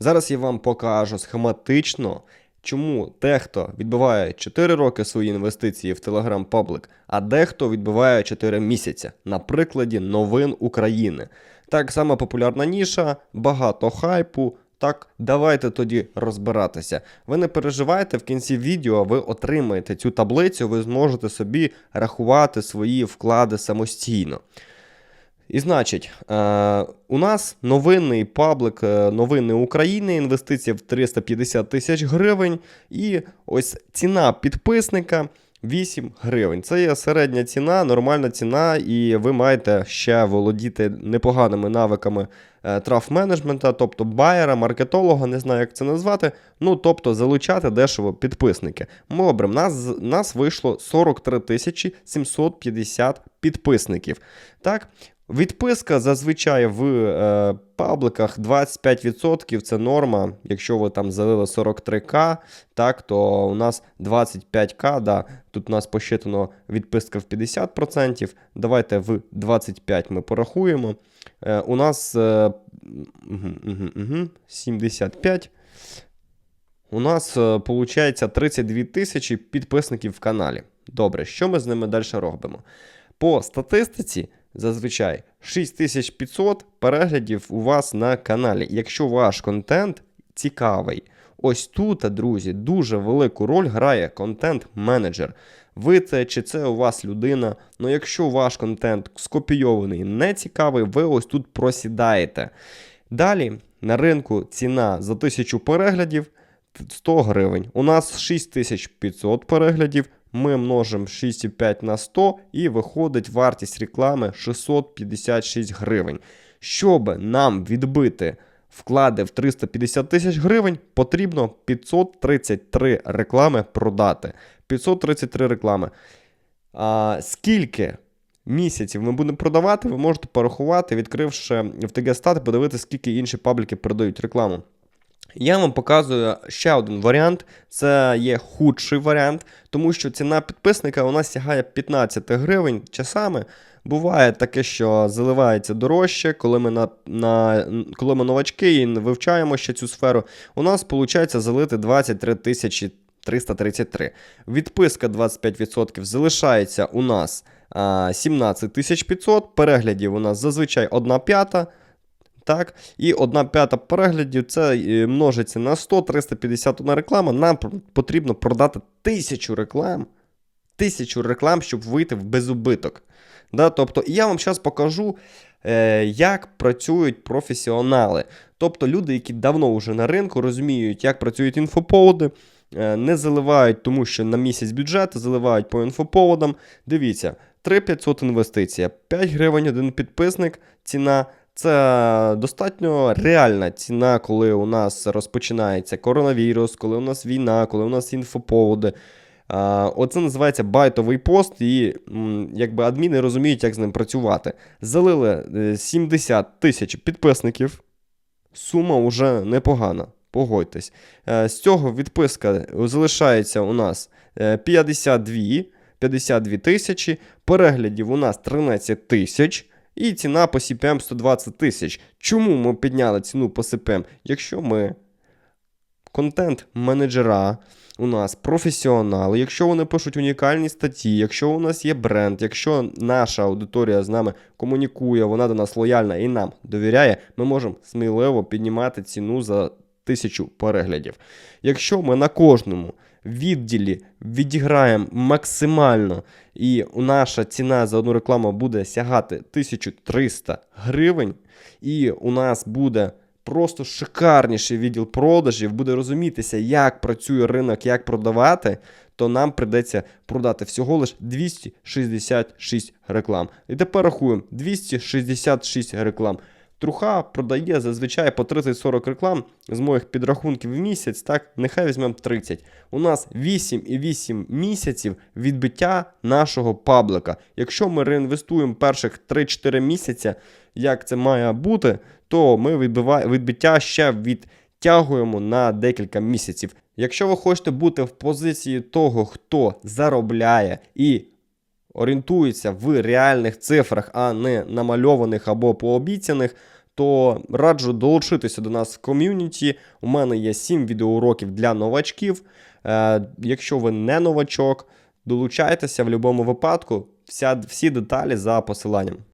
Зараз я вам покажу схематично, чому дехто відбиває 4 роки свої інвестиції в Telegram Public, а дехто відбиває 4 місяці на прикладі новин України. Так само популярна ніша, багато хайпу. Так, давайте тоді розбиратися. Ви не переживайте, в кінці відео ви отримаєте цю таблицю, ви зможете собі рахувати свої вклади самостійно. І значить, е, у нас новинний паблик е, новини України, інвестиція в 350 тисяч гривень. І ось ціна підписника 8 гривень. Це є середня ціна, нормальна ціна, і ви маєте ще володіти непоганими навиками е, траф-менеджмента, тобто байера, маркетолога, не знаю, як це назвати. Ну, тобто залучати дешево підписники. Добре, в нас, нас вийшло 43 тисячі 750 підписників. Так, Відписка зазвичай в е, пабликах 25% це норма. Якщо ви там залили 43к, так, то у нас 25к. Да, тут у нас посчитано відписка в 50%. Давайте в 25 ми порахуємо. Е, у нас е, угу, угу, угу, 75. У нас виходить 32 тисячі підписників в каналі. Добре, що ми з ними далі робимо? По статистиці зазвичай 6500 переглядів у вас на каналі. Якщо ваш контент цікавий, ось тут, друзі, дуже велику роль грає контент-менеджер. Ви це чи це у вас людина. Ну якщо ваш контент скопійований, не цікавий, ви ось тут просідаєте. Далі на ринку ціна за 1000 переглядів 100 гривень. У нас 6500 переглядів ми множимо 6,5 на 100 і виходить вартість реклами 656 гривень. Щоб нам відбити вклади в 350 тисяч гривень, потрібно 533 реклами продати. 533 реклами. А, Скільки місяців ми будемо продавати, ви можете порахувати, відкривши в ТГ стати, подивитися, скільки інші пабліки продають рекламу. Я вам показую ще один варіант. Це є худший варіант, тому що ціна підписника у нас сягає 15 гривень часами. Буває таке, що заливається дорожче, коли ми на, на, коли ми новачки і вивчаємо ще цю сферу. У нас виходить залити 23 тисячі 333. Відписка 25% залишається у нас а, 17 500, переглядів у нас зазвичай 1 п'ята. Так, І одна п'ята переглядів це е, множиться на 100, 351 реклама. Нам потрібно продати тисячу реклам, тисячу реклам, щоб вийти в безубиток. Да? Тобто, я вам зараз покажу, е, як працюють професіонали. Тобто люди, які давно вже на ринку розуміють, як працюють інфоповоди, е, не заливають, тому що на місяць бюджет заливають по інфоповодам. Дивіться, 3500 інвестиція, 5 гривень один підписник, ціна. Це достатньо реальна ціна, коли у нас розпочинається коронавірус, коли у нас війна, коли у нас інфоповоди. Оце називається байтовий пост, і якби адміни розуміють, як з ним працювати. Залили 70 е, тисяч підписників. Сума вже непогана. Погодьтесь. Е, з цього відписка залишається у нас 52 е, 52 тисячі, переглядів у нас 13 тисяч. І ціна по CPM 120 тисяч. Чому ми підняли ціну по CPM? Якщо ми контент-менеджера, у нас професіонали, якщо вони пишуть унікальні статті, якщо у нас є бренд, якщо наша аудиторія з нами комунікує, вона до нас лояльна і нам довіряє, ми можемо сміливо піднімати ціну за тисячу переглядів. Якщо ми на кожному відділі відіграємо максимально, і наша ціна за одну рекламу буде сягати 1300 гривень, і у нас буде просто шикарніший відділ продажів, буде розумітися, як працює ринок, як продавати. То нам придеться продати всього лише 266 реклам. І тепер рахуємо 266 реклам. Труха продає зазвичай по 30-40 реклам з моїх підрахунків в місяць, так, нехай візьмемо 30. У нас 8,8 місяців відбиття нашого паблика. Якщо ми реінвестуємо перших 3-4 місяці, як це має бути, то ми відбиття ще відтягуємо на декілька місяців. Якщо ви хочете бути в позиції того, хто заробляє і орієнтується в реальних цифрах, а не намальованих або пообіцяних, то раджу долучитися до нас в ком'юніті. У мене є 7 відеоуроків для новачків. Е, якщо ви не новачок, долучайтеся в будь-якому випадку. Вся, всі деталі за посиланням.